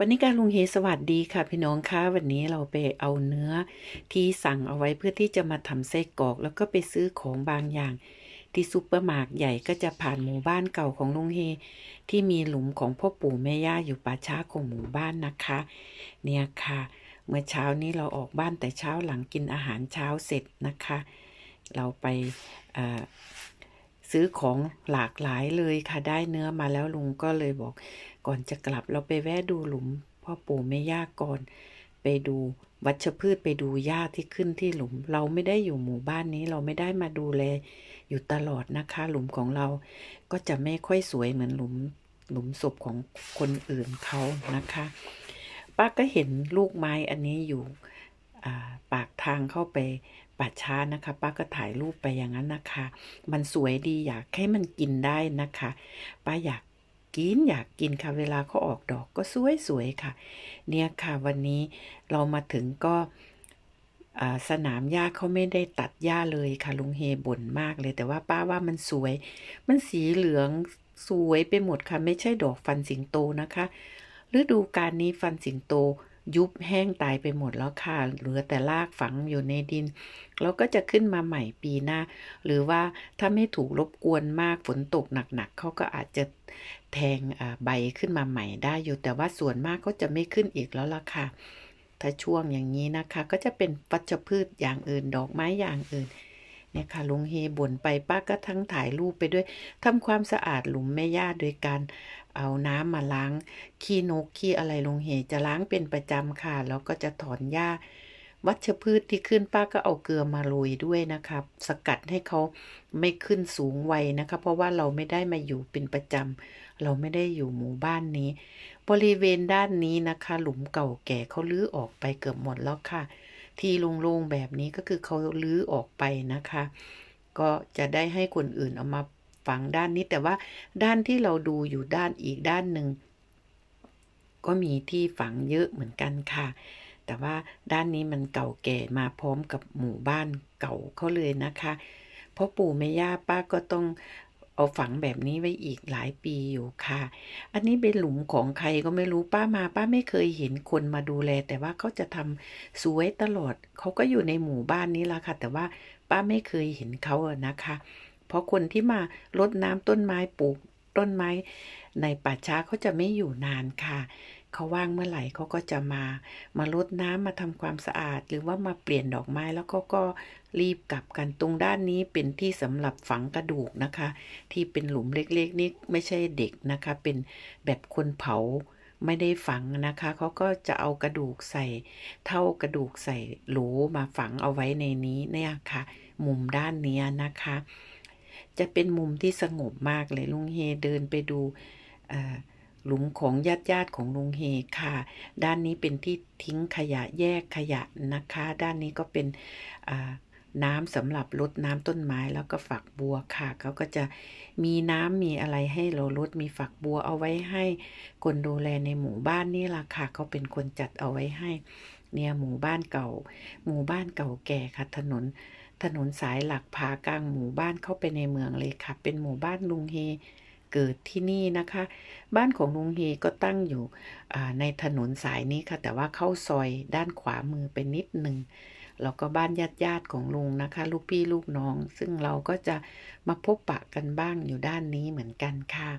วันนี้การลุงเฮสวัสดีค่ะพี่น้องคะวันนี้เราไปเอาเนื้อที่สั่งเอาไว้เพื่อที่จะมาทำไส้กรอก แล้วก็ไปซื้อของบางอย่าง ที่ซูเปอร์มาร์ทใหญ่ก็จะผ่านหมู่บ้านเก่าของลุงเฮ ที่มีหลุมของพ่อปู่แม่ย่าอยู่ป่าช้าของหมู่บ้านนะคะ เนี่ยค่ะ เมื่อเช้านี้เราออกบ้านแต่เช้าหลังกินอาหารเช้าเสร็จนะคะ เราไปอ่า ซื้อของหลากหลายเลยค่ะได้เนื้อมาแล้วลุงก็เลยบอก ก่อนจะกลับเราไปแวะดูหลุมพ่อปู่แม่ย่าก่อน ไปดูวัชพืชไปดูหญ้าที่ขึ้นที่หลุม เราไม่ได้อยู่หมู่บ้านนี้เราไม่ได้มาดูแลอยู่ตลอดนะคะ หลุมของเราก็จะไม่ค่อยสวยเหมือนหลุมหลุมศพของคนอื่นเขานะคะ ป้าก็เห็นลูกไม้อันนี้อยู่ปากทางเข้าไป ป่าช้านะคะ ป้าก็ถ่ายรูปไปอย่างนั้นนะคะ มันสวยดีอยากให้มันกินได้นะคะ ป้าอยากกินอยากกินค่ะเวลาเขาออกดอกก็สวยๆค่ะ เนี่ยค่ะวันนี้เรามาถึงก็สนามหญ้าเขาไม่ได้ตัดหญ้าเลยค่ะลุงเฮบ่นมากเลย แต่ว่าป้าว่ามันสวย มันสีเหลืองสวยไปหมดค่ะ ไม่ใช่ดอกฟันสิงโตนะคะฤดูกาลนี้ฟันสิงโต ยุบแห้งตายไปหมดแล้วค่ะ เหลือแต่รากฝังอยู่ในดิน แล้วก็จะขึ้นมาใหม่ปีหน้า หรือว่าถ้าไม่ถูกรบกวนมากฝนตกหนักๆเขาก็อาจจะแทงใบขึ้นมาใหม่ได้อยู่ แต่ว่าส่วนมากก็จะไม่ขึ้นอีกแล้วล่ะค่ะ ถ้าช่วงอย่างนี้นะคะ ก็จะเป็นวัชพืชอย่างอื่น ดอกไม้อย่างอื่น เนี่ยค่ะลุงเฮบ่นไปป้าก็ทั้งถ่ายรูปไปด้วยทำความสะอาดหลุมแม่ย่าโดยการเอาน้ำมาล้างขี้นกขี้อะไรลุงเฮจะล้างเป็นประจำค่ะ แล้วก็จะถอนหญ้า วัชพืชที่ขึ้นป้าก็เอาเกลือมาโรยด้วยนะคะสกัดให้เขาไม่ขึ้นสูงไวนะคะ เพราะว่าเราไม่ได้มาอยู่เป็นประจำเราไม่ได้อยู่หมู่บ้านนี้ บริเวณด้านนี้นะคะ หลุมเก่าแก่เขาลื้อออกไปเกือบหมดแล้วค่ะ ที่โล่งๆแบบนี้ก็คือเขาลื้อออกไปนะคะ ก็จะได้ให้คนอื่นเอามาฝังด้านนี้ แต่ว่าด้านที่เราดูอยู่ด้านอีกด้านหนึ่งก็มีที่ฝังเยอะเหมือนกันค่ะ แต่ว่าด้านนี้มันเก่าแก่มาพร้อมกับหมู่บ้านเก่าเขาเลยนะคะ เพราะปู่แม่ย่าป้าก็ต้อง เอาฝังแบบนี้ไว้อีกหลายปีอยู่ค่ะ อันนี้เป็นหลุมของใครก็ไม่รู้ป้ามา ป้าไม่เคยเห็นคนมาดูแล แต่ว่าเขาจะทำสวยตลอด เขาก็อยู่ในหมู่บ้านนี้ละค่ะ แต่ว่าป้าไม่เคยเห็นเขาอะนะคะ เพราะคนที่มารดน้ำต้นไม้ปลูกต้นไม้ ในป่าช้าเขาจะไม่อยู่นานค่ะ เขาว่างเมื่อไหร่เขาก็จะมา มารดน้ำมาทำความสะอาด หรือว่ามาเปลี่ยนดอกไม้แล้วเขาก็รีบกลับกันตรงด้านนี้เป็นที่สำหรับฝังกระดูกนะคะ ที่เป็นหลุมเล็กๆนี่ไม่ใช่เด็กนะคะ เป็นแบบคนเผาไม่ได้ฝังนะคะเขาก็จะเอากระดูกใส่ เท่ากระดูกใส่โหลมาฝังเอาไว้ในนี้เนี่ยค่ะ มุมด้านนี้นะคะ จะเป็นมุมที่สงบมากเลยลุงเฮเดินไปดูอ่า หลุมของญาติญาติของลุงเฮค่ะ ด้านนี้เป็นที่ทิ้งขยะแยกขยะนะคะ ด้านนี้ก็เป็นน้ำสำหรับรดน้ำต้นไม้แล้วก็ฝักบัวค่ะเขาก็จะมีน้ำมีอะไรให้เรารดมีฝักบัวเอาไว้ให้ คนดูแลในหมู่บ้านนี่ล่ะค่ะเขาเป็นคนจัดเอาไว้ให้ เนี่ยหมู่บ้านเก่า หมู่บ้านเก่าแก่ค่ะ ถนนถนนสายหลักพากลางหมู่บ้านเข้าไปในเมืองเลยค่ะ เป็นหมู่บ้านลุงเฮ เกิดที่นี่นะคะ บ้านของลุงเฮก็ตั้งอยู่ในถนนสายนี้ค่ะ แต่ว่าเข้าซอยด้านขวามือไปนิดหนึ่งแล้วก็บ้านญาติญาติของลุงนะคะ ลูกพี่ลูกน้อง ซึ่งเราก็จะมาพบปะกันบ้างอยู่ด้านนี้เหมือนกันค่ะ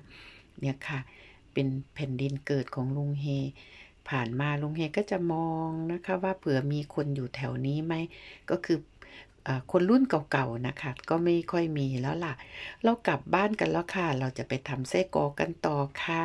เนี่ยค่ะ เป็นแผ่นดินเกิดของลุงเฮ ผ่านมาลุงเฮก็จะมองนะคะ ว่าเผื่อมีคนอยู่แถวนี้ไหมก็คือ คนรุ่นเก่าๆนะคะ ก็ไม่ค่อยมีแล้วล่ะ เรากลับบ้านกันแล้วค่ะ เราจะไปทำไส้กรอกกันต่อค่ะ